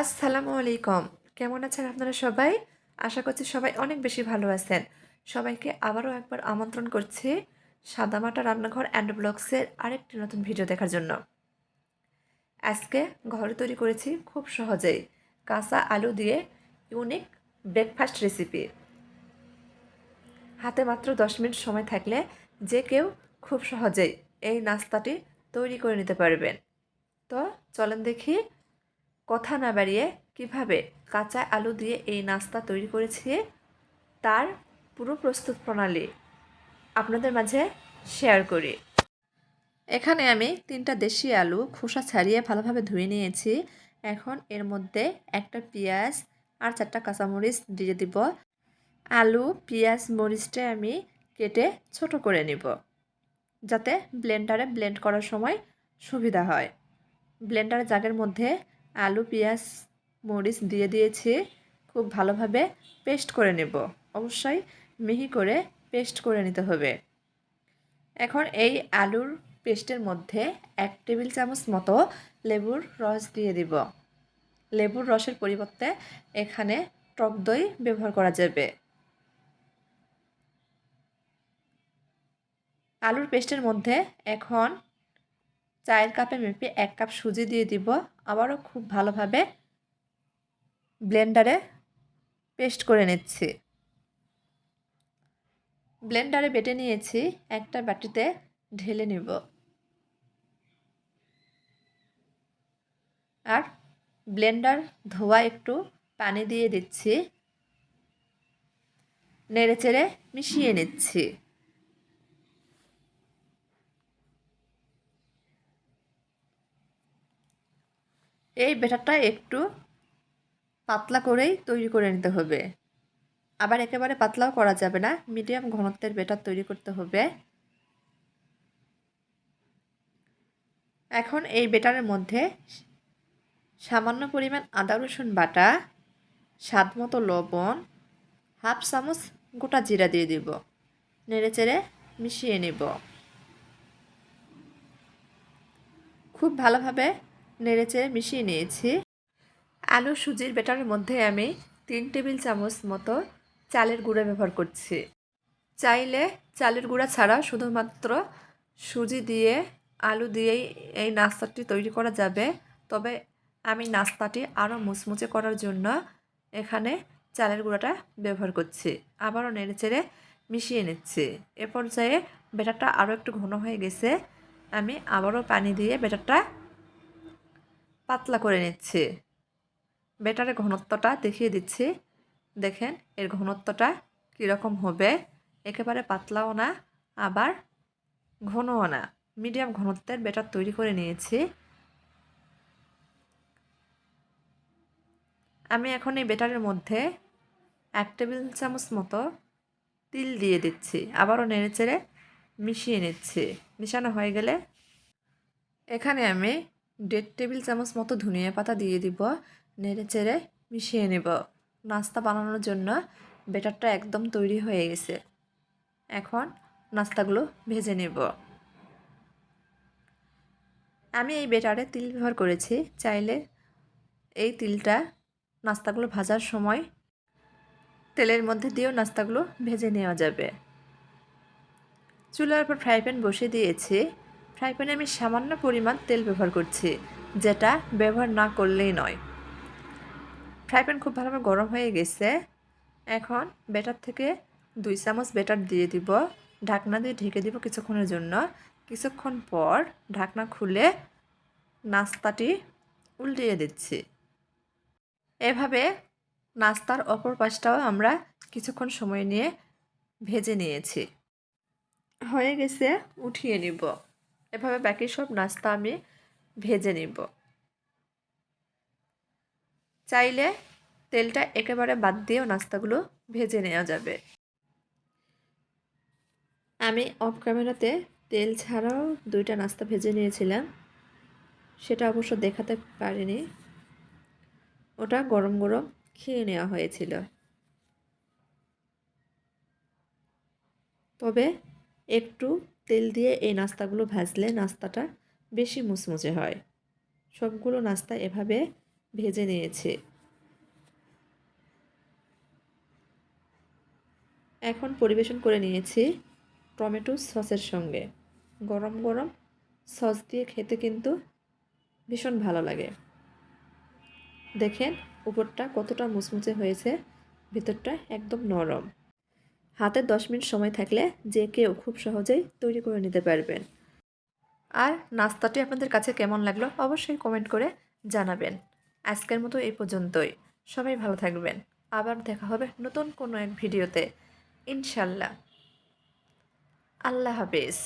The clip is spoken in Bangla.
আসসালামু আলাইকুম। কেমন আছেন আপনারা সবাই? আশা করছি সবাই অনেক বেশি ভালো আছেন। সবাইকে আবারও একবার আমন্ত্রণ করছি সাদামাটা রান্নাঘর অ্যান্ড ব্লগসের আরেকটি নতুন ভিডিও দেখার জন্য। আজকে ঘরে তৈরি করেছি খুব সহজেই কাঁচা আলু দিয়ে ইউনিক ব্রেকফাস্ট রেসিপি হাতে মাত্র দশ মিনিট সময় থাকলে যে কেউ খুব সহজেই এই নাস্তাটি তৈরি করে নিতে পারবেন। তো চলেন দেখি কথা না বাড়িয়ে কীভাবে কাঁচা আলু দিয়ে এই নাস্তা তৈরি করেছি তার পুরো প্রস্তুত প্রণালী আপনাদের মাঝে শেয়ার করি। এখানে আমি তিনটা দেশি আলু খোসা ছাড়িয়ে ভালোভাবে ধুয়ে নিয়েছি। এখন এর মধ্যে একটা পেঁয়াজ আর চারটা কাঁচামরিচ দিয়ে দিব। আলু, পেঁয়াজ, মরিচটা আমি কেটে ছোট করে নিব, যাতে ব্লেন্ডারে ব্লেন্ড করার সময় সুবিধা হয়। ব্লেন্ডার জাগের মধ্যে আলু, পেঁয়াজ, মরিচ দিয়ে দিয়েছি। খুব ভালোভাবে পেস্ট করে নেব। অবশ্যই মিহি করে পেস্ট করে নিতে হবে। এখন এই আলুর পেস্টের মধ্যে এক টেবিল চামচ মতো লেবুর রস দিয়ে দিব। লেবুর রসের পরিবর্তে এখানে টক দই ব্যবহার করা যাবে। আলুর পেস্টের মধ্যে এখন চায়ের কাপে মেপে এক কাপ সুজি দিয়ে দিব। আবারও খুব ভালোভাবে ব্লেন্ডারে পেস্ট করে নিচ্ছি। ব্লেন্ডারে বেটে নিয়েছি, একটা বাটিতে ঢেলে নিব। আর ব্লেন্ডার ধোয়া একটু পানি দিয়ে দিচ্ছি। নেড়ে চেড়ে মিশিয়ে নিচ্ছি। এই ব্যাটারটা একটু পাতলা করেই তৈরি করে নিতে হবে। আবার একেবারে পাতলাও করা যাবে না, মিডিয়াম ঘনত্বের ব্যাটার তৈরি করতে হবে। এখন এই বেটারের মধ্যে সামান্য পরিমাণ আদা, রসুন বাটা, স্বাদ মতো লবণ, হাফ চামচ গোটা জিরা দিয়ে দিব। নেড়ে চেড়ে মিশিয়ে নেব। খুব ভালোভাবে নেড়েচেড়ে মিশিয়ে নিয়েছি। আলু সুজির ব্যাটারের মধ্যে আমি তিন টেবিল চামচ মতো চালের গুঁড়া ব্যবহার করছি। চাইলে চালের গুঁড়া ছাড়া শুধুমাত্র সুজি দিয়ে, আলু দিয়েই এই নাস্তাটি তৈরি করা যাবে। তবে আমি নাস্তাটি আরও মুচমুচে করার জন্য এখানে চালের গুঁড়াটা ব্যবহার করছি। আবারও নেড়েচেড়ে মিশিয়ে নিচ্ছি। এ পর্যায়ে ব্যাটারটা আরও একটু ঘন হয়ে গেছে। আমি আবারও পানি দিয়ে ব্যাটারটা পাতলা করে নিচ্ছে। ব্যাটারের ঘনত্বটা দেখিয়ে দিচ্ছি। দেখেন, এর ঘনত্বটা কীরকম হবে? একেবারে পাতলাও না, আবার ঘনও না। মিডিয়াম ঘনত্বের বেটার তৈরি করে নিয়েছি। আমি এখন এই বেটারের মধ্যে এক টেবিল চামচ মতো তিল দিয়ে দিচ্ছি। আবারও নেড়ে চেড়ে মিশিয়ে নিচ্ছি। মিশানো হয়ে গেলে এখানে আমি দেড় টেবিল চামচ মতো ধনিয়া পাতা দিয়ে দিব, নেড়ে চেড়ে মিশিয়ে নেব। নাস্তা বানানোর জন্য বেটারটা একদম তৈরি হয়ে গেছে। এখন নাস্তাগুলো ভেজে নেব। আমি এই বেটারে তিল ব্যবহার করেছি। চাইলে এই তিলটা নাস্তাগুলো ভাজার সময় তেলের মধ্যে দিয়েও নাস্তাগুলো ভেজে নেওয়া যাবে। চুলার উপর ফ্রাই প্যান বসে দিয়েছি। ফ্রাই প্যানে আমি সামান্য পরিমাণ তেল ব্যবহার করছি, যেটা ব্যবহার না করলেই নয়। ফ্রাই প্যান খুব ভালোভাবে গরম হয়ে গেছে। এখন ব্যাটার থেকে দুই চামচ ব্যাটার দিয়ে দিব। ঢাকনা দিয়ে ঢেকে দিব কিছুক্ষণের জন্য। কিছুক্ষণ পর ঢাকনা খুলে নাস্তাটি উল্টিয়ে দিচ্ছি। এভাবে নাস্তার অপর পাশটাও আমরা কিছুক্ষণ সময় নিয়ে ভেজে নিয়েছি। হয়ে গেছে, উঠিয়ে নিব। এভাবে বাকি সব নাস্তা আমি ভেজে নিব। চাইলে তেলটা একেবারে বাদ দিয়েও নাস্তাগুলো ভেজে নেওয়া যাবে। আমি অফ ক্যামেরাতে তেল ছাড়াও দুইটা নাস্তা ভেজে নিয়েছিলাম। সেটা অবশ্য দেখাতে পারিনি। ওটা গরম গরম খেয়ে নেওয়া হয়েছিল। তবে একটু তেল দিয়ে এই নাস্তাগুলো ভাজলে নাস্তাটা বেশি মুচমুচে হয়। সবগুলো নাস্তা এভাবে ভেজে নিয়েছি। এখন পরিবেশন করে নিয়েছি টমেটো সসের সঙ্গে। গরম গরম সস দিয়ে খেতে কিন্তু ভীষণ ভালো লাগে। দেখেন, উপরটা কতটা মুচমুচে হয়েছে, ভিতরটা একদম নরম। হাতে দশ মিনিট সময় থাকলে যে কেউ খুব সহজেই তৈরি করে নিতে পারবেন আর নাস্তাটি আপনাদের কাছে কেমন লাগল অবশ্যই কমেন্ট করে জানাবেন। আজকের মতো এই পর্যন্তই। সবাই ভালো থাকবেন। আবার দেখা হবে নতুন কোনো এক ভিডিওতে ইনশাল্লাহ। আল্লাহ হাফেজ।